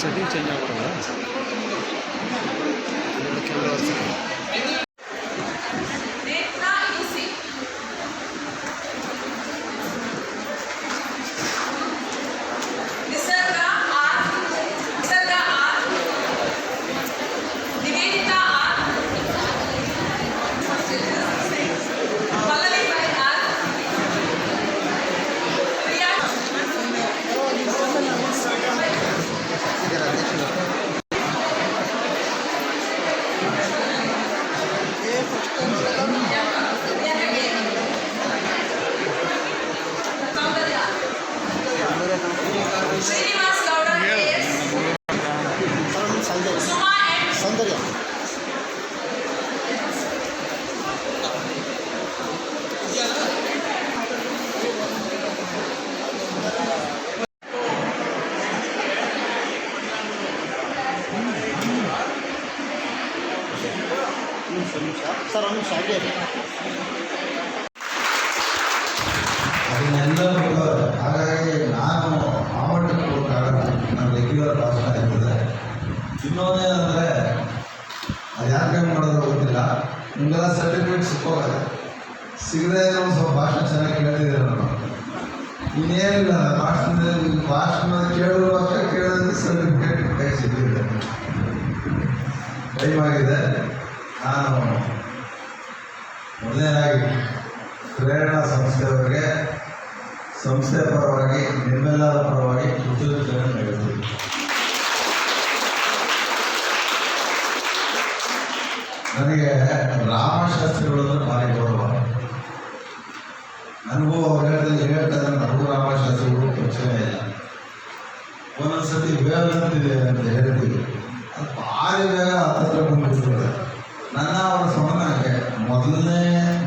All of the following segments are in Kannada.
ಸೆಟ್ಟಿಂಗ್ ಚೇಂಜ್ ಆಗ್ಬಿಡೋದು camera Netra EC Nisarga R Nisarga R Nivedita R Pallavi by R Priya Soundarya Srinivas Gowda S Soundarya Suma N Soundarya sir ಒಂದು ನಿಮಿಷ ಹಾಗೆ ಇರಿ. ಅದನ್ನೆಲ್ಲ ಬಿಡೋದು ಹಾಗಾಗಿ ನಾನು ಆ ಮಟ್ಟಕ್ಕೆ ಹೋಗೋಕ್ಕಾಗಲ್ಲ ನಾನು ರೆಗ್ಯುಲರ್ ಭಾಷಣ ಇನ್ನೊಂದೇ ಅಂದರೆ ಅದು ಯಾಕೆ ಮಾಡೋದು ಗೊತ್ತಿಲ್ಲ. ನಿಮಗೆಲ್ಲ ಸರ್ಟಿಫಿಕೇಟ್ ಸಿಕ್ಕೋಗಲ್ಲ. ಸಿಗದೆ ಒಂದು ಸ್ವಲ್ಪ ಭಾಷಣ ಚೆನ್ನಾಗಿ ಕೇಳ್ತಿದ್ದೀರ ನಾನು ಇನ್ನೇನಿಲ್ಲ ಭಾಷಣ ಭಾಷಣ ಕೇಳೋರು ಅಷ್ಟೇ ಕೇಳಿದ್ರೆ ಸರ್ಟಿಫಿಕೇಟ್ ಕೈ ಸಿಕ್ಕಿದೆ. ಟೈಮ್ ಆಗಿದೆ. ನಾನು ಮೊದಲನೇದಾಗಿ ಪ್ರೇರಣಾ ಸಂಸ್ಥೆಯವರಿಗೆ, ಸಂಸ್ಥೆ ಪರವಾಗಿ, ನಿಮ್ಮೆಲ್ಲರ ಪರವಾಗಿ ಕೃತಜ್ಞತೆಯನ್ನು ನೀಡುತ್ತೀವಿ ನನಗೆ ರಾಮಶಾಸ್ತ್ರಿಗಳು ಅಂದ್ರೆ ಭಾರಿ ಗೌರವ. ನನಗೂ ಅವ್ರು ಹೇಳಿದ್ರೆ ಹೇಳ್ತಾರೆ ನನಗೂ ರಾಮಶಾಸ್ತ್ರಿಗಳು ಪ್ರಶ್ನೆ ಇಲ್ಲ. ಒಂದೊಂದ್ಸತಿ ವೇದಂತಿದೆ ಅಂತ ಹೇಳ್ತೀವಿ ಅದು ಭಾರಿ ವೇಗ ಹತ್ತಿರ ಬಂದ್ಬಿಡ್ತದೆ ನನ್ನ ಅವರ ಸಂಬಂಧಕ್ಕೆ ಮೊದಲನೇ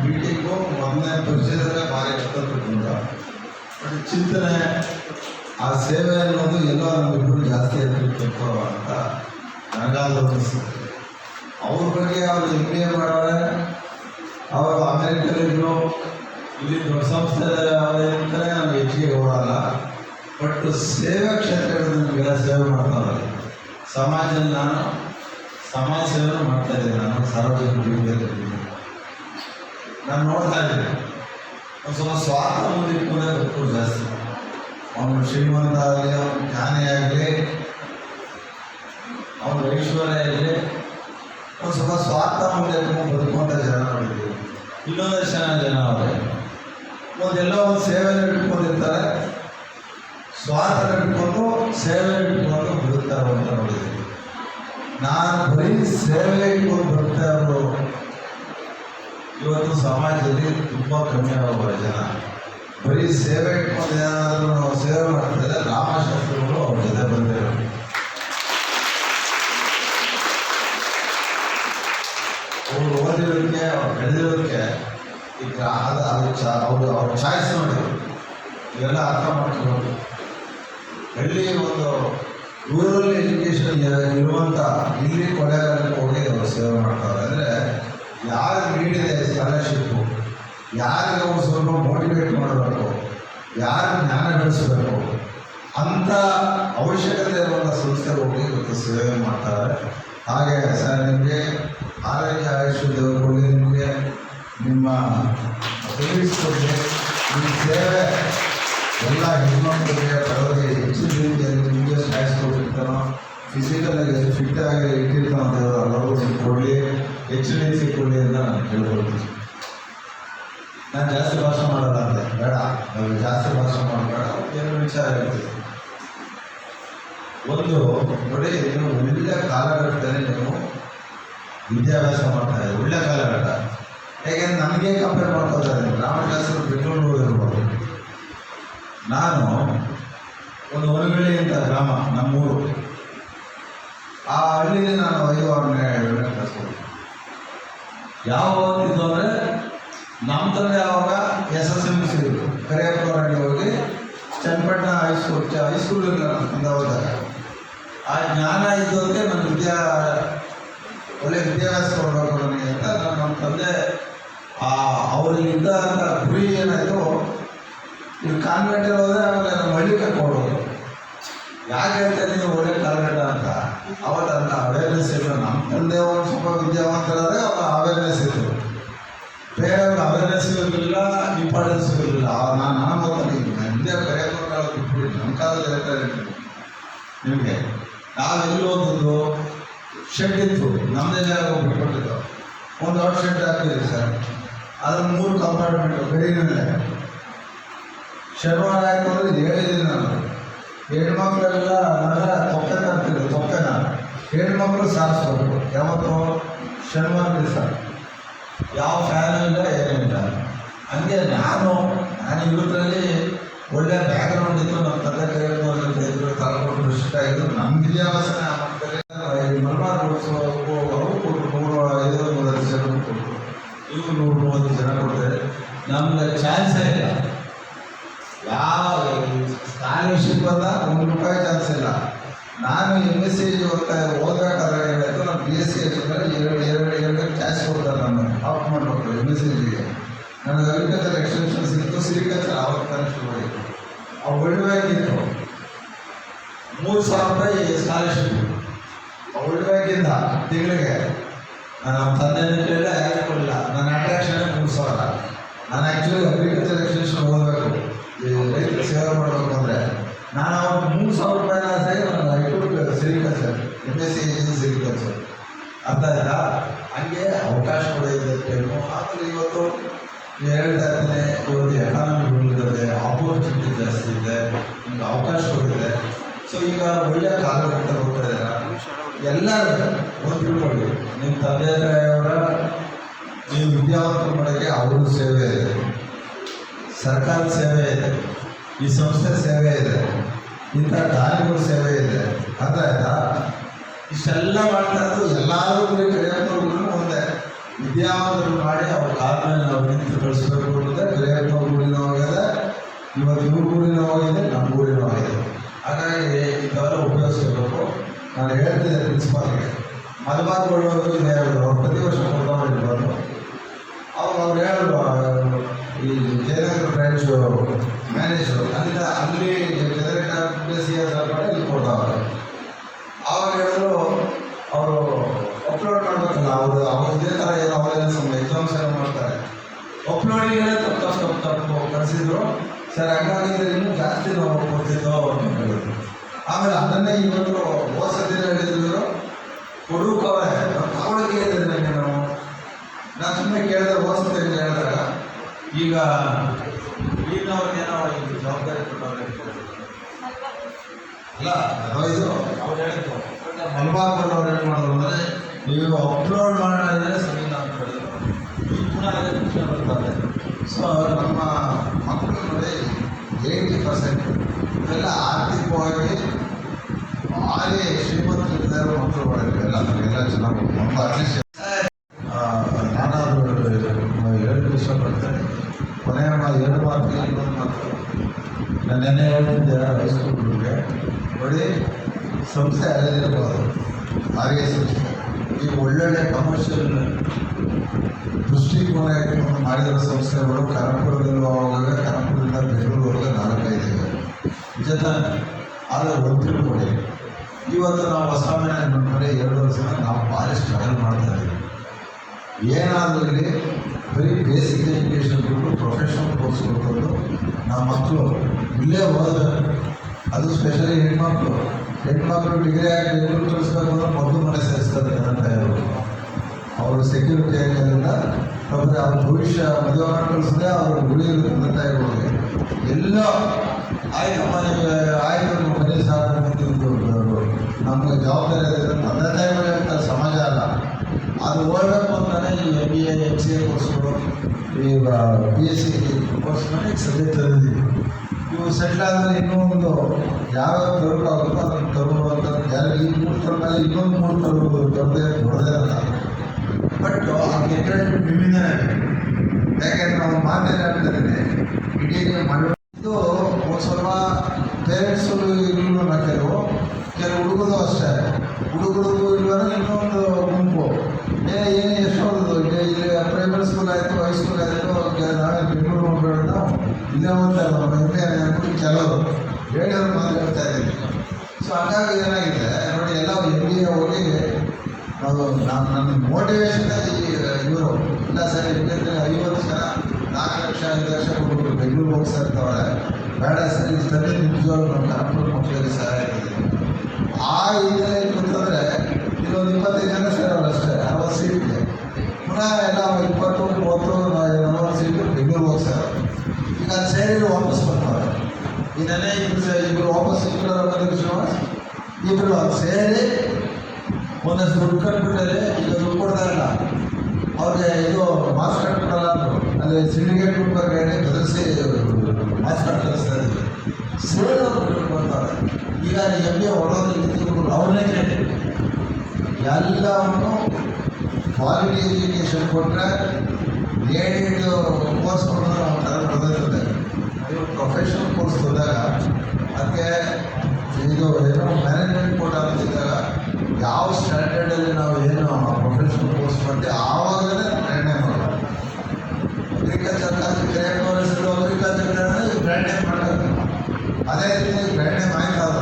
ಮೀಟಿಂಗು ಮೊದಲನೇ ಪರಿಚಯದಲ್ಲೇ ಭಾರಿ ಬಂದ ಬಟ್ ಚಿಂತನೆ, ಆ ಸೇವೆ ಅನ್ನೋದು ಎಲ್ಲೋ ನಮ್ಮಿಬ್ಬರು ಜಾಸ್ತಿ ಇರ್ತಿತ್ತು ಅಂತ ನನಗಾದ್ರು ಅವ್ರ ಬಗ್ಗೆ ಅವರು ಎಂ ಬಿ ಎ ಅವರು ಅಮೆರಿಕದಲ್ಲಿದ್ರು ಇಲ್ಲಿ ದೊಡ್ಡ ಸಂಸ್ಥೆ ಅವರೇ ಅಂತಾರೆ ನಮ್ಗೆ ಹೆಚ್ಚಿಗೆ ಓಡಲ್ಲ. ಬಟ್ ಸೇವಾ ಕ್ಷೇತ್ರಗಳಲ್ಲಿ ನಮಗೆಲ್ಲ ಸೇವೆ ಮಾಡ್ತಾರೆ ಸಮಾಜದಲ್ಲಿ ನಾನು ಸಮಾಜ ಮಾಡ್ತಾ ಇದ್ದೇನೆ ನಾನು ಸಾರ್ವಜನಿಕ ನಾನು ನೋಡ್ತಾ ಇದ್ದೇನೆ. ಒಂದು ಸ್ವಲ್ಪ ಸ್ವಾರ್ಥ ಮುಂದಿಟ್ಕೊಂಡೇ ಗೊತ್ತು ಜಾಸ್ತಿ. ಅವನು ಶ್ರೀಮಂತ ಆಗಲಿ, ಅವನು ಜ್ಞಾನಿ ಆಗಲಿ, ಅವನು ಐಶ್ವರ್ಯ ಆಗಲಿ, ಒಂದು ಸ್ವಲ್ಪ ಸ್ವಾರ್ಥ ಮುಂದೆ ಬದುಕುವಂಥ ಜನ ನೋಡಿದ್ದೀವಿ ಇನ್ನೊಂದಷ್ಟು ಜನ ಜನ ಅವರೇ, ಒಂದೆಲ್ಲ ಒಂದು ಸೇವೆ ಇಟ್ಕೊಂಡಿರ್ತಾರೆ. ಸ್ವಾರ್ಥ ಇಟ್ಕೊಂಡು ಸೇವೆ ಇಟ್ಕೊಂಡು ಬದುಕ್ತಾರೆ ಅಂತ ನೋಡಿದ್ದೀವಿ. ನಾನು ಬರೀ ಸೇವೆ ಇಟ್ಕೊಂಡು ಬರ್ತಾ ಇರೋ ಇವತ್ತು ಸಮಾಜದಲ್ಲಿ ತುಂಬ ಕಮ್ಮಿ ಆಗೋಗ್ತಾರೆ ಜನ. ಬರೀ ಸೇವೆ ಇಟ್ಕೊಂಡು ಏನಾದರೂ ನಾವು ಸೇವೆ ಮಾಡ್ತಿದ್ರೆ ರಾಮಶಾಸ್ತ್ರಿಗಳು ಅವ್ರ ಜೊತೆ ಬಂದಿರೋರು ಅವರು ಓದಿರೋದಕ್ಕೆ ಅವ್ರು ಬೆಳೆದಿರೋದಕ್ಕೆ ಈಗ ಅದು ಅದು ಚ, ಅವರು ಅವ್ರ ಚಾಯ್ಸ್ ನೋಡಿ. ಇವೆಲ್ಲ ಅರ್ಥ ಮಾಡ್ಕೋಬೇಕು ಹಳ್ಳಿ ಒಂದು ರೂರಲ್ ಎಜುಕೇಷನ್ ಇರುವಂಥ ಇಲ್ಲಿ ಕೊಲೆಗಾರಕ್ಕೆ ಹೋಗಿ ಅವರು ಸೇವೆ ಮಾಡ್ತಾರೆ. ಅಂದರೆ ಯಾರು ನೀಡಿದೆ ಸ್ಕಾಲರ್ಶಿಪ್ಪು ಯಾರಿಗೆ ಅವರು ಸ್ವಲ್ಪ ಮೋಟಿವೇಟ್ ಮಾಡಬೇಕು, ಯಾರು ಜ್ಞಾನ ಬೆಳೆಸಬೇಕು ಅಂಥ ಅವಶ್ಯಕತೆ ಇರುವಂಥ ಸಂಸ್ಥೆ ಹೋಗಿ ಇವತ್ತು ಸೇವೆ ಮಾಡ್ತಾರೆ. ಹಾಗೆ ಸರ್, ನಿಮಗೆ ಆರೋಗ್ಯ ಕೊಡಲಿ ನಿಮಗೆ ನಿಮ್ಮ ಸೇವೆ ಎಲ್ಲ ಹೆಣ್ಮಕ್ಳಿಗೆ ಬಡವರಿಗೆ ಹೆಚ್ಚು ರೀತಿಯಲ್ಲಿ ನಿಮಗೆ ಸಾಯಿಸ್ಕೊಟ್ಟಿರ್ತಾನೋ ಫಿಸಿಕಲಾಗಿ ಫಿಟ್ ಆಗಿ ಇಟ್ಟಿರ್ತಾನೋ ಅಂತ ಎಲ್ಲರೂ ಕೊಡಲಿ ರೀತಿ ಕೊಡಲಿ ಅಂತ ನಾನು ಕೇಳ್ಕೊಳ್ತೀನಿ ನಾನು ಜಾಸ್ತಿ ಭಾಷೆ ಮಾಡಲ್ಲ ಅಂತ. ಬೇಡ. ನಾವು ಜಾಸ್ತಿ ಭಾಷೆ ಮಾಡಬೇಡ. ಏನು ವಿಚಾರ ಇರ್ತದೆ ಒಂದು ನೋಡಿ, ನೀವು ಒಳ್ಳೆ ಕಾಲಘಟ್ಟದಲ್ಲಿ ನೀವು ವಿದ್ಯಾಭ್ಯಾಸ ಮಾಡ್ತಾ ಇದ್ದೀರಿ. ಒಳ್ಳೆ ಕಾಲಘಟ್ಟ. ಯಾಕೆಂದ್ರೆ ನಮಗೆ ಕಂಪೇರ್ ಮಾಡ್ಕೋತಾರೆ ರಾಮಶಾಸ್ತ್ರ ಬೆಂಗಳೂರು ನಾನು ಒಂದು ಹೊರಗಳ್ಳಿ ಅಂತ ಗ್ರಾಮ, ನಮ್ಮೂರು. ಆ ಹಳ್ಳಿಯಲ್ಲಿ ನಾನು ಏಳನೇ ಕ್ಲಾಸ್ ಯಾವ ಇದು ಅಂದರೆ, ನಮ್ಮ ತಂದೆ ಆವಾಗ ಎಸ್ ಎಸ್ ಎಲ್ ಸಿ ಕರಿಯಪ್ಪನವರಲ್ಲಿ ಹೋಗಿ ಚನ್ನಪಟ್ಟಣ ಹೈಸ್ಕೂಲ್ ಹೈಸ್ಕೂಲ್ ಅಂತ ಹೋದಾಗ ಆ ಜ್ಞಾನ ಇದ್ದೋದಕ್ಕೆ ನನ್ನ ವಿದ್ಯಾ, ಒಳ್ಳೆ ವಿದ್ಯಾಭ್ಯಾಸ ಕೊಡಬೇಕು ನನಗೆ ಅಂತ ನಮ್ಮ ತಂದೆ ಆ ಅಂತ ಗುರಿ ಏನಾಯಿತು ಇಲ್ಲಿ ಕಾನ್ವೆಂಟಲ್ಲಿ ಹೋದರೆ ಆಮೇಲೆ ನಮ್ಮ ಹಳ್ಳಿ ಕರ್ಕೊಂಡು ಹೋದ್ರು ಯಾಕೆ ಹೇಳ್ತಾರೆ ನೀವು ಒಳ್ಳೆ ಕಾನ್ವೆಂಟ್ ಅವೇರ್ನೆಸ್ ಇಲ್ಲ ನಮ್ಮ ತಂದೆ ಒಂದು ಸ್ವಲ್ಪ ವಿದ್ಯಾವಂತರಾದ್ರೆ ಅವರ ಅವೇರ್ನೆಸ್ ಇತ್ತು ಬೇರೆಯವ್ರಿಗೆ ಅವೇರ್ನೆಸ್ ಇರಲಿಲ್ಲ ಇಂಪಾರ್ಟೆನ್ಸ್ ಇರಲಿಲ್ಲ ನಾನು ನಾನು ಮಾತಲ್ಲಿ ಹಿಂದೆ ಕರೆಯೋದು ಬಿಟ್ಬಿಟ್ಟು ನಮ್ಮ ಕಾಲದಲ್ಲಿ ಹೇಳ್ತಾರೆ ನಿಮಗೆ. ನಾವೆಲ್ಲಿ ಓದಿದ್ದು ಶೆಡ್ ಇತ್ತು. ನಮ್ಮದೇ ಜಾಗ ಬಿಟ್ಕೊಟ್ಟಿದ್ದು ಒಂದು ದೊಡ್ಡ ಶೆಡ್ ಹಾಕಿದ್ವಿ ಸರ್. ಅದ್ರ ಮೂರು ಕಂಪಾರ್ಟ್ಮೆಂಟು ಬೆಳಿಗ್ಗೆ ಶನಿವಾರ ಆಯ್ತು ಅಂದ್ರೆ ಇದು ಹೇಳಿದ್ದೀನಿ ನಾನು. ಹೆಣ್ಮಕ್ಳೆಲ್ಲ ನರ ತೊಕ್ಕೆ ತರ್ತಿದ್ರು ತೊಕ್ಕೆನ. ಹೆಣ್ಮಕ್ಳು ಸಾರಿಸ್ಬೇಕು ಯಾವತ್ತು ಶನಿವಾರ ದಿವಸ ಯಾವ ಫ್ಯಾನ್ ಇಲ್ಲ ಏನಿಲ್ಲ ಹಂಗೆ ನಾನು ನಾನು ಇವತ್ತರಲ್ಲಿ ಒಳ್ಳೆ ಬ್ಯಾಕ್ಗ್ರೌಂಡ್ ಇತ್ತು, ನಮ್ಮ ತಂದೆ ಕೈಯಲ್ಲಿ ಇದ್ರು ತಲೆಕೊಟ್ಟು ಇಷ್ಟ ಇದ್ರು ನಮ್ಮ ವಿದ್ಯಾಭ್ಯಾಸನ ಮಕ್ಕಳಿಗೆ ಮಲ್ಬಾರ್ ಅವರು ಕೊಟ್ಟು ನೂರು ಐದು ಮೂವತ್ತು ಜನ ಕೊಟ್ಟರು. ಇವು ನೂರು ಮೂವತ್ತು ಜನ ಕೊಡ್ತಾರೆ ನಮ್ಗೆ ಚಾನ್ಸೇ ಇಲ್ಲ ಯಾವ ಸ್ಕಾಲರ್ಶಿಪ್ ಅಂತ ಒಂದು ರೂಪಾಯಿ ಚಾನ್ಸ್ ಇಲ್ಲ ನಾನು ಎಂ ಎಸ್ ಸಿ ಓದ್ತಾ ಓದಬೇಕಾದ್ರೆ ಏನಾಯ್ತು ನಾನು ಬಿ ಎಸ್ ಸಿ ಎರಡು ಎರಡು ಎರಡು ಕ್ಯಾಶ್ ಕೊಡ್ತಾರೆ ನಾನು ಆಫ್ ಮಾಡಬೇಕು ಎಂ ಎಸ್ ಸಿಗೆ ನನಗೆ ಅಗ್ರಿಕಲ್ಚರ್ ಎಕ್ಸ್ಟೆನ್ಷನ್ ಸಿಕ್ತು ಸಿರಿಕಲ್ಚರ್ ಆವತ್ತು ತಾನೇ ಶುರುವಾಯಿತು ಆ ಒಳ್ಳೆವಾಗಿತ್ತು ಮೂರು ಸಾವಿರ ರೂಪಾಯಿ ಸ್ಕಾಲರ್ಶಿಪ್ ಒಳ್ಳೆವಾಗಿಂದ ತಿಂಗಳಿಗೆ. ನಮ್ಮ ತಂದೆ ಯಾರು ಕೊಡಲಿಲ್ಲ ನನ್ನ ಅಟ್ರಾಕ್ಷನ್ ಮೂರು ಸಾವಿರ ನಾನು ಆ್ಯಕ್ಚುಲಿ ಅಗ್ರಿಕಲ್ಚರ್ ಎಕ್ಸ್ಟೆನ್ಷನ್ ಓದಬೇಕು ಈ ರೈತರ ಸೇವೆ ಮಾಡಬೇಕು ಅಂದರೆ. ನಾನು ಅವ್ರು ಮೂರು ಸಾವಿರ ರೂಪಾಯಿನ ಸೇರಿ ನಾನು ಇಟ್ಟು sericulture M S C sericulture ಅರ್ಥ ಆಯ್ತಾ? ಹಂಗೆ ಅವಕಾಶಗಳು ಇದೆ. ಟೈಮು ಆದರೆ ಇವತ್ತು ಹೇಳ್ತಾ ಇದ್ದೇನೆ ಇವತ್ತು ಎಕಾನಮಿ ಬೆಳೆದಿದೆ ಆಪರ್ಚುನಿಟಿ ಜಾಸ್ತಿ ಇದೆ. ನಿಮ್ಗೆ ಅವಕಾಶಗಳಿದೆ ಸೊ ಈಗ ಒಳ್ಳೆಯ ಕಾಲಘಟ್ಟ ಹೋಗ್ತಾ ಇದ್ದಾರೆ? ಎಲ್ಲರೂ ಗೊತ್ತಿಟ್ಕೊಳ್ಳಿ. ನಿಮ್ಮ ತಂದೆ ತಾಯಿಯವರ ನೀವು ವಿದ್ಯಾವಂತರು ಮಾಡೋಕ್ಕೆ ಅವರು ಸೇವೆ ಇದೆ. ಸರ್ಕಾರ ಸೇವೆ ಇದೆ. ಈ ಸಂಸ್ಥೆ ಸೇವೆ ಇದೆ. ಇಂಥ ದಾನಿಗಳ ಸೇವೆ ಇದೆ. ಅರ್ಥ ಆಯ್ತಾ ಇಷ್ಟೆಲ್ಲ ಮಾಡ್ತಾ ಇರೋದು ಎಲ್ಲರೂ ಕರೆಯಪ್ಪವ್ರಿಗೂ ಒಂದೇ. ವಿದ್ಯಾವಂತರು ಮಾಡಿ ಅವ್ರ ಕಾಲದಲ್ಲಿ ನಾವು ನಿಂತು ಕಳಿಸ್ಬೇಕು ಅಂತ ಕರೆಯಪ್ಪ ಊರಿನ ಹೋಗಿದೆ ಇವತ್ತು ಇವ್ರ ಊರಿನ ಹೋಗಿದೆ ನಮ್ಮ ಊರಿನ ಹೋಗಿದೆ ಹಾಗಾಗಿ ಇದೆಲ್ಲ ಉಪಯೋಗಿಸ್ಕೋಬೇಕು ನಾನು ಹೇಳ್ತಿದ್ದೆ ಪ್ರಿನ್ಸಿಪಾಲ್ಗೆ ಮಲಬಾರ್ಗಳು ಇದೆ ಹೇಳಿದ್ರು ಅವ್ರು ಪ್ರತಿ ವರ್ಷ ಕೊಡ್ತಾರೆ ಬಂದು ಅವ್ರು ಹೇಳಿದ್ರು ಈ ಜಯನಗರ ಬ್ರ್ಯಾಂಚ್ ಮ್ಯಾನೇಜರು ಅಲ್ಲಿಂದ ಅಲ್ಲಿ ಜಯನಗರ ಸಿ ಎಸ್ ಮಾಡಿ ಇಲ್ಲಿ ಕೊಡ್ತಾವ್ರೆ ಆವಾಗ ಹೇಳಿದ್ರು ಅವರು ಅಪ್ಲೋಡ್ ಮಾಡಬೇಕಲ್ಲ ಅವರು ಅವ್ರು ಇದೇ ಥರ ಏನೋ ಅವರೆಲ್ಲ ಎಕ್ಸಾಮ್ಸ್ ಏನೋ ಮಾಡ್ತಾರೆ ಅಪ್ಲೋಡಿಗೆ ತಪ್ಪು ತಪ್ಪು ತಪ್ಪು ಕಳಿಸಿದ್ರು ಸರ್ ಹಂಗಾಗಿದ್ರೆ ಇನ್ನೂ ಜಾಸ್ತಿ ನಾವು ಕೊಡ್ತಿದ್ದೋ ಹೇಳಿದ್ರು ಆಮೇಲೆ ಅದನ್ನೇ ಇವತ್ತು ಹೊಸದಿನ ದಿನ ಹೇಳಿದ್ರು. ಕೊಡು ನಾವು ತಗೊಳಕ್ಕೆ ಹೇಳಿದ್ರೆ ನನಗೆ ನಾವು. ನಾನು ಸುಮ್ಮನೆ ಕೇಳಿದೆ ಹೋದ ಅಂತ ಹೇಳಿದಾಗ. ಈಗ ಈಗಿನವ್ರಿಗೇನೋ ಇದು ಜವಾಬ್ದಾರಿ ಕೊಟ್ಟವ್ರೆ? ಅಲ್ಲ ಅದು ಇದು ಅವ್ರು ಹೇಳಿದ್ರು. ಮಲ್ಬಾರ್ಬಲ್ ಅವ್ರು ಏನು ಮಾಡೋದು ಅಂದರೆ, ನೀವು ಅಪ್ಲೋಡ್ ಮಾಡಿದ್ರೆ ಸರಿ ಈಗ ಪುನಃ ಅದೇ ಪ್ರಶ್ನೆ ಬರ್ತಾರೆ ಸೊ ನಮ್ಮ ಮಕ್ಕಳು ನೋಡಿ ಏಯ್ಟಿ ಪರ್ಸೆಂಟ್. ಇವೆಲ್ಲ ಆರ್ಥಿಕವಾಗಿ ಭಾರಿ ಶ್ರೀಮಂತರಿದ್ದಾರೆ ಮಕ್ಕಳು ಒಳಗೆ ಎಲ್ಲ ಎಲ್ಲ ಚೆನ್ನಾಗಿ ಅಟ್ಲೀಸ್ಟ್ ನಾನಾದರೂ ಹೇಳಕ್ಕೆ ಇಷ್ಟಪಡ್ತೇನೆ ಕೊನೆಯ ಎರಡು ಮಾತು ಇನ್ನೊಂದು ಮಾತು ನಾನು ನೆನ್ನೆ ಹೇಳ್ತಿದ್ದೆ ಹೈಸ್ಕೂಲ್ಗೆ ಹುಡುಗರಿಗೆ ನೋಡಿ, ಸಂಸ್ಥೆ ಅಲ್ಲಿರ್ಬೋದು ಹಾಗೆ ಸಂಸ್ಥೆ. ಈಗ ಒಳ್ಳೊಳ್ಳೆ ಕಮರ್ಷಿಯಲ್ ಇಟ್ಕೊಂಡು ಮಾಡಿರೋ ಸಂಸ್ಥೆಗಳು ಹೋಗುವಾಗ ಕನಕಪುರದಿಂದ ಬೆಂಗಳೂರಿಗೆ ನಾಲ್ಕೈದು ಜೊತೆ ಆದರೆ ಒಂದು ತಿಳ್ಕೊಳ್ಳಿ ಇವತ್ತು ನಾವು ಹೊಸ ಮನೆ ನೋಡಿ ಎರಡು ವರ್ಷ ನಾವು ಭಾರಿ ಸ್ಟ್ರಗಲ್ ಮಾಡ್ತಾ ಇದ್ದೀವಿ ಏನಾದರೂ ಬರೀ ಬೇಸಿಕ್ ಎಜುಕೇಷನ್ ಬಿಟ್ಟು ಪ್ರೊಫೆಷನಲ್ ಕೋರ್ಸ್ ಕೊಡ್ಕೊಂಡು ನಮ್ಮ ಮಕ್ಕಳು ಇಲ್ಲೇ ಹೋದ್ರೆ ಅದು ಸ್ಪೆಷಲಿ ಹೆಣ್ಮಕ್ಳು ಹೆಣ್ಮಕ್ಳು ಡಿಗ್ರಿ ಆಗಿ ಕಳಿಸ್ಬೇಕು ಅಂದ್ರೆ ಮೊದಲು ಮನೆ ಸೇರಿಸ್ತಾರೆ ಅಂತ ಹೇಳೋದು ಅವರು ಸೆಕ್ಯೂರಿಟಿ ಆಗಿದ್ದರಿಂದ ಅವ್ರಿಗೆ ಅವ್ರ ಭವಿಷ್ಯ ಮದುವೆ ಕಳಿಸಿದ್ರೆ ಅವ್ರ ಉಳಿಯೋದು ಅಂತ ಇರೋದು ಎಲ್ಲ ಆಯ್ತು ಮನೆಗೆ ಆಯ್ತು ನಮ್ಮ ಮನೆ ಸಾಕು ನಮಗೆ ಜವಾಬ್ದಾರಿ ತಂದೆ ತಾಯಿಗಳೇ ಅಂತ ಸಮಾಜ ಅಲ್ಲ. ಅದು ಓದಬೇಕು ಅಂತಾನೆ ಈ M B A M C A ಕೋರ್ಸ್ಗಳು ಈಗ ಬಿ ಎಸ್ ಸಿ ಕೋರ್ಸ್ ಮಾಡಿ ಸದ್ಯ ತಂದಿದ್ದೀವಿ ಇವು ಸೆಟ್ಲ್ ಆದರೆ ಇನ್ನೂ ಒಂದು ಯಾವ್ಯಾವ ತರಕಾಗುತ್ತೋ ಅದನ್ನು ತರುವಂಥ ಯಾರು ಈ ಮೂರು ತರ ಮೇಲೆ ಇನ್ನೊಂದು ಮೂರು ತರಬೇಕು ತರದೇ ದೊಡ್ಡದೇ ಅಲ್ಲ. ಬಟ್ ಆ ಕೆಟ್ಟದ್ದು ನಿಮ್ಮಿಂದನೇ ಯಾಕೆಂದ್ರೆ ನಾವು ಹೇಳ್ತಿದ್ದೀನಿ ಇಡೀ ಇದು ಸ್ವಲ್ಪ ಪೇರೆಂಟ್ಸು ಇರಲಿಲ್ಲ ನಾ ಕೆಲವು ಕೆಲವು ಹುಡುಗರು ಅಷ್ಟೇ. ಹುಡುಗರು ಇಲ್ವರ ಇನ್ನೊಂದು ಗುಂಪು. ಏ ಏನು ಎಷ್ಟು ಇಲ್ಲಿ ಪ್ರೈಮರಿ ಸ್ಕೂಲ್ ಆಯಿತು ಹೈಸ್ಕೂಲ್ ಆಯಿತು ನಾವೇ ಬೆಂಗಳೂರು ಹೋಗ್ಬೇಡ ನಾವು ಇಲ್ಲೇ ಓದ್ತಾರೆ ಅಂದ್ಬಿಟ್ಟು ಕೆಲವರು. ಹೇಳಿದ್ರು ಮಾತಾಡ್ತಾ ಇದ್ದೀವಿ ಸೊ ಹಾಗಾಗಿ ಏನಾಗಿದೆ, ನೋಡಿ, ಎಲ್ಲ ಎಂ ಬಿ ಎ ಹೋಗಿ ನಾವು ನಾನು ನನ್ನ ಮೋಟಿವೇಶನ್ ಇವರು. ಇಲ್ಲ ಸರ್ ಇದ್ದರೆ ಐವತ್ತು ಜನ, ನಾಲ್ಕು ಲಕ್ಷ, ಐದು ಲಕ್ಷ ಕೊಟ್ಟು ಬೆಂಗಳೂರು ಹೋಗ್ತಾ ಇರ್ತಾವೆ ಬೇಡ ಸರ್ ಇಲ್ಲಿ ತಂದೆ ನಿಜವಾಗ್ಲೂ ನಮ್ಮ ಕನ್ನಡ ಮಕ್ಕಳಿಗೆ ಸಹಾಯ ಆ ಇದರಲ್ಲಿ ಬಂತಂದರೆ ಇಲ್ಲೊಂದು ಇಪ್ಪತ್ತೈದು ಜನ ಸೇರೋರು ಅಷ್ಟೇ, ಅರವತ್ತು ಸೀಟಿಗೆ ಪುನಃ ಎಲ್ಲ ಇಪ್ಪತ್ತು, ಮೂವತ್ತು, ನಲವತ್ತು ಸೀಟು ಬೆಂಗಳೂರು ಹೋಗ್ತಾರೆ ಈಗ ಅದು ಸೇರಿ ವಾಪಸ್ ಬರ್ತಾರೆ ಈ ನೆನೆ ಇಬ್ಬರು ಇಬ್ಬರು ವಾಪಸ್ ಇಬ್ಬರು ಇಬ್ಬರು ಅದು ಸೇರಿ ಒಂದಷ್ಟು ದುಡ್ಡು ಕಟ್ಬಿಟ್ಟರೆ ಈಗ ದುಡ್ಡು ಕೊಡ್ತಾ ಇಲ್ಲ ಅವ್ರಿಗೆ ಇದು ಮಾಸ್ ಕಟ್ಬಿಡಲ್ಲ ಅಂದರು. ಅಲ್ಲಿ ಸಿಂಡಿಕೇಟ್ ಬಗ್ಗೆ ಬೆದರಿಸಿ ಮಾಸ್ ಕಟ್ ಕಳಿಸ್ತಾ ಇದ್ದೀವಿ ಸೇಲ್ ದುಡ್ಡು ಕೊಡ್ತಾರೆ. ಈಗ ಎಂ ಬಿ ಹೊಡೋದು ಅವ್ರನ್ನೇ ಕೇಳಿ ಎಲ್ಲವನ್ನು ಕ್ವಾಲಿಟಿ ಎಜುಕೇಷನ್ ಕೊಟ್ಟರೆ ಏಡೆಡ್ ಕೋರ್ಸ್ ಕೊಡೋದು ನಾವು ಬರ್ತದೆ ನೀವು ಪ್ರೊಫೆಷನಲ್ ಕೋರ್ಸ್ ಹೋದಾಗ ಅದಕ್ಕೆ ಇದು ಏನೋ ಮ್ಯಾನೇಜ್ಮೆಂಟ್ ಕೋಟ ಅಂತಿದ್ದಾಗ ಯಾವ ಸ್ಟ್ಯಾಂಡರ್ಡಲ್ಲಿ ನಾವು ಏನು ಪ್ರೊಫೆಷನಲ್ ಕೋರ್ಸ್ ಮಾಡ್ತೀವಿ ಆವಾಗಲೇ ಪ್ರೇರಣೆ ಮಾಡೋದು agriculture great knowledge agriculture brand name ಮಾಡಬೇಕು ಅದೇ ರೀತಿ ಬ್ರ್ಯಾಂಡ್ ನೇಮ್ ಆಯ್ತಲ್ಲ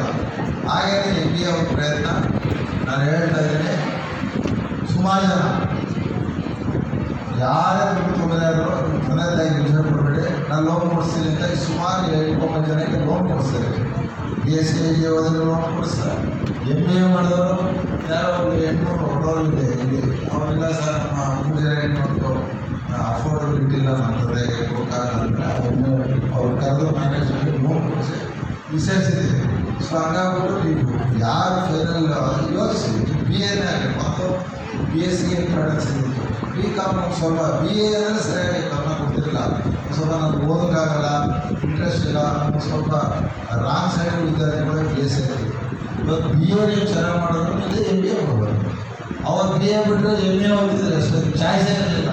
ಹಾಗೇ ಎಂ ಬಿ ಅವ್ರ ಪ್ರಯತ್ನ ನಾನು ಹೇಳ್ತಾ ಇದ್ದೀನಿ ಸುಮಾರು ಜನ ಯಾರೇ ದುಡ್ಡು ತೊಗೊಂಡಾದ್ರು ತಂದೆ ತಾಯಿ ಯೋಜನೆ ಕೊಡಬೇಡಿ ನಾನು ಲೋನ್ ಕೊಡಿಸ್ತೀನಿ ಅಂತ ಸುಮಾರು ಎಂಟೊಂಬತ್ತು ಜನಕ್ಕೆ ಲೋನ್ ಕೊಡಿಸ್ತಾರೆ ಬಿ ಎಸ್ ಸಿ ಗೆ ಹೋದ್ರೆ ಲೋನ್ ಕೊಡಿಸ್ತಾರೆ ಎಂ ಬಿ ಎ ಮಾಡಿದವರು ಯಾರೋ ಒಂದು ಹೆಣ್ಣು ಹೊಡೋರು ಇದೆ ಇಲ್ಲಿ ಅವರೆಲ್ಲ ಸರ್ ನಮ್ಮ ಮೂರು ಜನ ಹೆಣ್ಣು ಅಫೋರ್ಡಬಿಲಿಟಿ ಇಲ್ಲ ನಮ್ಮ ತಂದೆಗೆ ಕೊಡೋಕ್ಕಾಗಲ್ಲ ಅಂತ ಅವ್ರನ್ನ ಅವ್ರು ಕರೆದು ಮ್ಯಾನೇಜ್ಮೆಂಟ್ ಲೋನ್ ಕೊಡಿಸಿ ವಿಸರ್ಜಿಸಿದೆ ಸೊ ಹಂಗಾಗ್ಬಿಟ್ಟು ನೀವು ಯಾರು ಫೈನಲ್ ಯೋಚಿಸಿ ಬಿ ಎನೇ ಆಗಲಿ ಮತ್ತು ಬಿ ಎಸ್ ಸಿಗೆ ಇಂಪಾರ್ಟೆನ್ಸ್ ಇದೆ ಬಿ ಕಾಮ್ ಸ್ವಲ್ಪ ಬಿ ಎ ಅಂದರೆ ಸರಿಯಾಗಿ ಗಮನ ಕೊಡ್ತಿರಲಿಲ್ಲ ಸ್ವಲ್ಪ ನನಗೆ ಓದೋಕ್ಕಾಗಲ್ಲ ಇಂಟ್ರೆಸ್ಟ್ ಇಲ್ಲ, ಸ್ವಲ್ಪ ರಾಂಗ್ ಸೈಡ್ ವಿದ್ಯಾರ್ಥಿಗಳು ಬಿ ಎಸ್ ಸಿ ಇವತ್ತು ಬಿ ಎ ನೀವು ಚೆನ್ನಾಗಿ ಮಾಡೋದು ಮುಂದೆ ಎಂ ಬಿ ಎ ಮಾಡ್ಬೋದು ಅವಾಗ ಬಿ ಎ ಬಿಟ್ಟರೆ ಎಂ ಎ ಓದ್ತಿದ್ರೆ ಅಷ್ಟೇ ಚಾಯ್ಸೇ ಇರಲಿಲ್ಲ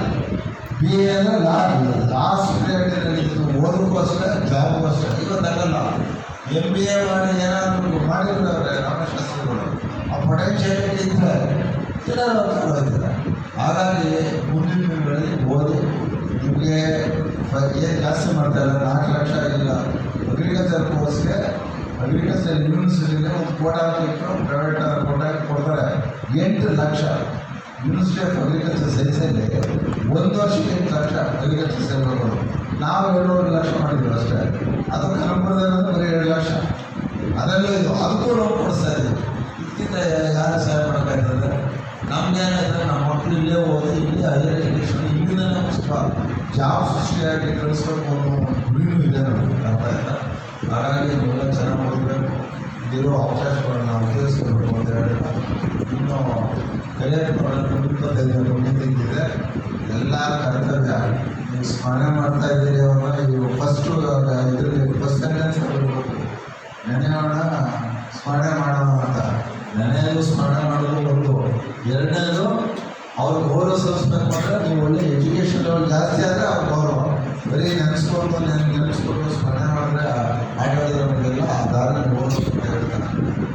ಬಿ ಎ ಅಂದರೆ ಲಾಸ್ಟ್ ಲಾಸ್ಟ್ ಪೀರಿಯಡ್ ನಡೀತಿತ್ತು ಓದೋಕ್ಕೂ ಅಷ್ಟೇ ಜಾಬ್ಗೂ ಅಷ್ಟೇ ಇವತ್ತು ಆಗಲ್ಲ ಎಂ ಬಿ ಎ ಮಾಡಿ ಏನಾದರೂ ಮಾಡಿರ್ತಾರೆ ರಾಮಶಾಸ್ತ್ರಿಗಳು, ಆ ಪೊಟೆನ್ಷಿಯಲ್ ಇದ್ದರೆ ಏನಾದರೂ ಹಾಗಾಗಿ ಮುಂದಿನ ದಿನಗಳಲ್ಲಿ ಓದಿ ನಿಮಗೆ ಏನು ಜಾಸ್ತಿ ಮಾಡ್ತಾ ಇಲ್ಲ ನಾಲ್ಕು ಲಕ್ಷ ಇಲ್ಲ. ಅಗ್ರಿಕಲ್ಚರ್ ಕೋರ್ಸ್ಗೆ ಅಗ್ರಿಕಲ್ಚರ್ ಯೂನಿವರ್ಸಿಟಿಗೆ ಒಂದು ಕೋಟಾ ಇಟ್ಟು ಪ್ರೈವೇಟ್ ಕೋಟಾ ಕೊಡ್ತಾರೆ. ಎಂಟು ಲಕ್ಷ. ಯೂನಿವರ್ಸಿಟಿ ಆಫ್ ಅಗ್ರಿಕಲ್ಚರ್ ಸೈನ್ಸಲ್ಲಿ ಒಂದು ವರ್ಷಕ್ಕೆ ಎಂಟು ಲಕ್ಷ ಅಗ್ರಿಕಲ್ಚರ್ ಸೇವೆಗಳು ನಾವು ಏಳುವರೆ ಲಕ್ಷ ಮಾಡಿದ್ವಿ ಅಷ್ಟೇ. ಅದು ಕನಕಪುರದಲ್ಲಿ ಬರೀ ಏಳು ಲಕ್ಷ. ಅದರಲ್ಲೂ ಇದು. ಅದಕ್ಕೂ ನಾವು ಕೊಡಿಸ್ತಾ ಇದ್ದೀವಿ ಇದಕ್ಕಿಂತ ಯಾರು ಸಹಾಯ ಮಾಡೋಕ್ಕಾಗ್ತದೆ ನಮ್ಗೆ ಏನಾಯ್ತದೆ ನಮ್ಮ ಮಕ್ಕಳು ಇಲ್ಲೇ ಓದಿ ಇಲ್ಲೇ ಹೈಯರ್ ಎಜುಕೇಷನ್ ಇಲ್ಲಿಂದ ಸ್ವಲ್ಪ ಜಾಬ್ ಸೃಷ್ಟಿಯಾಗಿ ಕಳಿಸ್ಬೇಕು ಅನ್ನೋ ಗುರಿನೂ ಇದೆ ನಮಗೆ ಅರ್ಥ ಆಯ್ತಾ ಹಾಗಾಗಿ ನೀವೆಲ್ಲ ಚೆನ್ನಾಗಿ ಓದಬೇಕು ಇಲ್ಲಿರೋ ಅವಕಾಶಗಳನ್ನ ಉಪಯೋಗಿಸ್ಕೊಳ್ಬೇಕು ಅಂತ ಹೇಳಿ ಇನ್ನು ಕಲಿಯಕ್ಕೆ ಬರೋದು ಇಪ್ಪತ್ತೈದು ಮುಂದಿದ್ದಿದೆ ಎಲ್ಲ ಕರ್ತವ್ಯ ನೀವು ಸ್ಮರಣೆ ಮಾಡ್ತಾ ಇದ್ದೀರಿ ಅವನ್ನ ಇವು ಫಸ್ಟು ಇದರಲ್ಲಿ ಫಸ್ಟ್ ಸೆಂಟೆನ್ಸ್ ನೆನೆಯೋಣ ಸ್ಮರಣೆ ಮಾಡೋಣ ಅಂತ ನೆನೆಯೋದು ಸ್ಮರಣೆ ಮಾಡೋದು ಒಂದು ಎರಡನೇದು ಅವ್ರು ಗೌರವ ಸಲ್ಲಿಸ್ಬೇಕು ಅಂದರೆ ನೀವು ಒಳ್ಳೆ ಎಜುಕೇಶನ್ ಲೆವೆಲ್ ಜಾಸ್ತಿ ಆದರೆ ಅವ್ರ ಗೌರವ ಬರೀ ನೆನೆಸ್ಕೊಂಡು ನೆನ್, ನೆನೆಸ್ಕೊಂಡು ಸ್ಮರಣೆ ಮಾಡಿದ್ರೆ ನಮಗೆಲ್ಲ ಆ ದಾರಿ ಓದಿಸ್ಬೇಕು ಹೇಳ್ತಾನೆ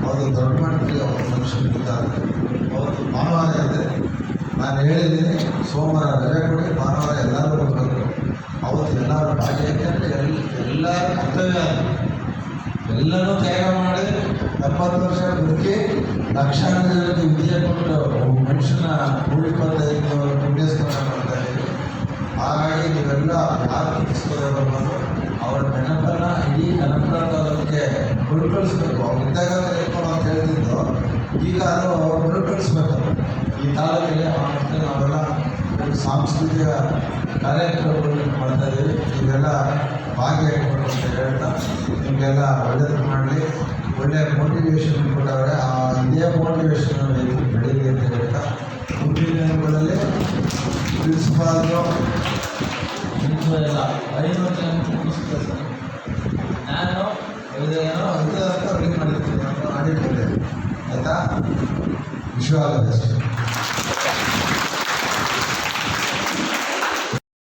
ಅವರು ದೊಡ್ಡ ಮಟ್ಟದಲ್ಲಿ ಅವ್ರ ಮನುಷ್ಯರು ಇದ್ದಾರೆ. ಅವತ್ತು ಭಾನುವಾರ ಇದೆ. ನಾನು ಹೇಳಿದ್ದೀನಿ, ಸೋಮವಾರ ರಜೆ ಕೊಡಿ, ಭಾನುವಾರ ಎಲ್ಲರೂ ಬರಬೇಕು ಅವತ್ತು ಎಲ್ಲರೂ ಭಾಗ್ಯ ಯಾಕೆಂದರೆ ಎಲ್ಲ ಎಲ್ಲರ ಕರ್ತವ್ಯ ಅದು. ಎಲ್ಲನೂ ತ್ಯಾಗ ಮಾಡಿ ಎಪ್ಪತ್ತು ವರ್ಷ ಬದುಕಿ ಲಕ್ಷಾಂತರ ಜನಕ್ಕೆ ವಿದ್ಯೆ ಕೊಟ್ಟು ಮನುಷ್ಯನ ನೂರ ಇಪ್ಪತ್ತೈದು ಪುಣ್ಯಸ್ಮರಣ ಮಾಡ್ತಾ ಇದ್ದೀವಿ ಹಾಗಾಗಿ ನೀವೆಲ್ಲ ಯಾರು ಅವರ ನೆನಪನ್ನು ಇಡೀ ಕನಕಪುರ ತಾಲೂಕಿಗೆ ಅವ್ರು ಇದ್ದಾಗ ಹೇಳ್ಕೊಂಡು ಅಂತ ಹೇಳ್ತಿದ್ದು ಈಗ ಅದು ಮರುಕಳಿಸ್ಬೇಕು. ಈ ಆ ಮತ್ತೆ ನಾವೆಲ್ಲ ಸಾಂಸ್ಕೃತಿಕ ಕಾರ್ಯಕ್ರಮಗಳನ್ನು ಮಾಡ್ತಾ ಇದ್ದೀವಿ. ಇವೆಲ್ಲ ಭಾಗಿಯಾಗಬೇಕು ಅಂತ ಹೇಳ್ತಾ, ನಿಮಗೆಲ್ಲ ಒಳ್ಳೇದು ಮಾಡಲಿ. ಒಳ್ಳೆಯ ಮೋಟಿವೇಶನ್ ಕೊಟ್ಟವ್ರೆ, ಆ ಇದೇ ಮೋಟಿವೇಶನ್ ಬೆಳೀಲಿ ಅಂತ ಹೇಳ್ತಾ, ಮುಂದಿನ ದಿನಗಳಲ್ಲಿ ಪ್ರಿನ್ಸಿಪಾಲ್ರು ಎಲ್ಲ ಜನ ಮುಗಿಸ್ತಾರೆ ಸರ್. ನಾನು ಇದು ಏನೋ ಇದು ಅಂತ ಇದೆ ಆಯಿತಾ? ವಿಶ್ವಾಸ